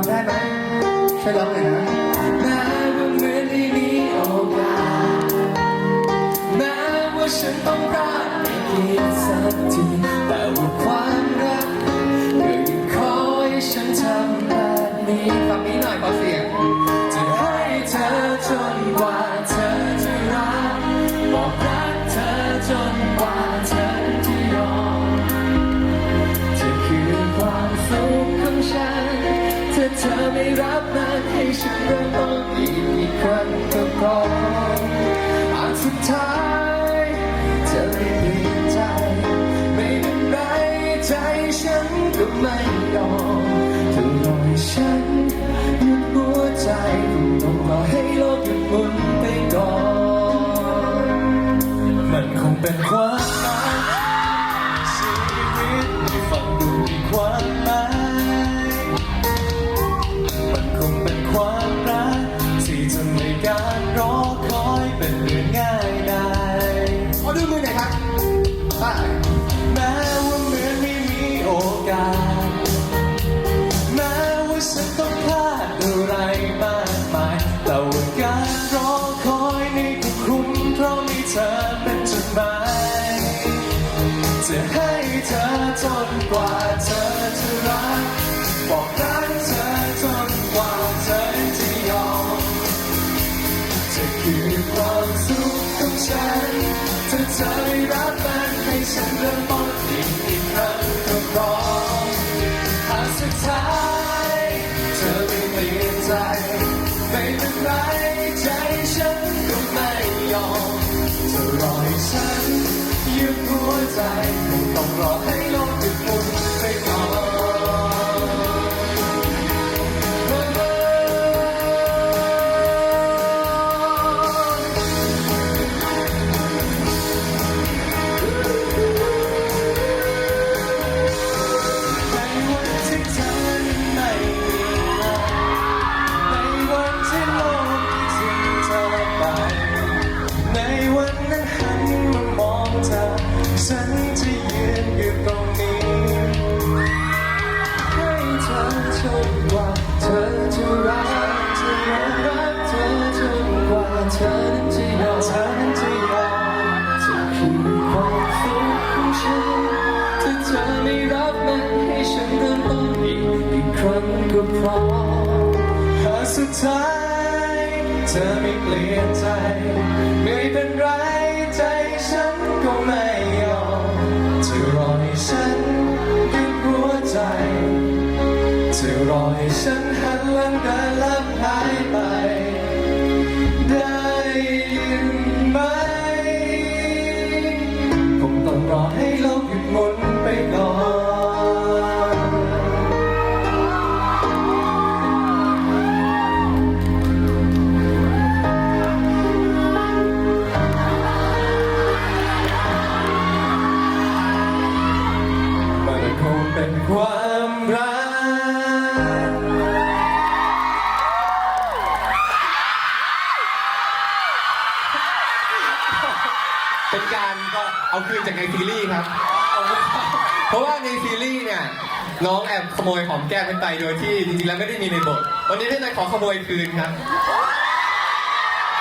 องได้ไหมช่วยร้องหน่อยนะแม้ว่าเหมือนไม่มีโอกาสแม้ว่าฉันต้องพลาดไปอีกสักทีแต่ว่าความรักก็ยังขอให้ฉันทำแบบนี้ฟังนี้หน่อยขอเสียงจะให้เธอจนกว่า ถ้าเธอไม่รับมันให้ฉันเริ่มต้นอีกอีกครั้งก็พออาจสุดท้ายเธอไม่เปลี่ยนใจ ไม่เป็นไรใจฉันก็ไม่ยอมเธอรอให้ฉันหยุดหัวใจต้องรอให้โลกหยุดหมุนไปก่อน มันคงเป็นความ แม้ว่าเหมือนไม่มีโอกาส แม้ว่าฉันต้องพลาดอะไรมากมาย แต่ว่าการรอคอยนี้ก็คุ้มเพราะมีเธอเป็นจุดหมายจะให้เธอจ ธอได้รับมันให้ฉันเริ่มต้นอีกอีกครั้งก็พร้อมหากสุดท้ายเธอไม่เปลี่ยนใจไม่เป็นไรใจฉันก็ไม่ยอมเธอรอให้ฉันยืมหัวใจคงต้องรอให้ ก็พอหากสุดท้ายเธอไม่เปลี่ยนใจ ไม่เป็นไรใจฉันก็ไม่ยอมจะรอให้ฉันหยุดหัวใจจะรอให้ฉัน เป็นความรัก เป็นการก็เอาคืนจากในซีรีส์ครับ เพราะว่าในซีรีส์เนี่ยน้องแอบขโมยหอมแก้มเป็นไปโดยที่จริงๆแล้วไม่ได้มีในบท วันนี้พี่นายขอขโมยคืนครับ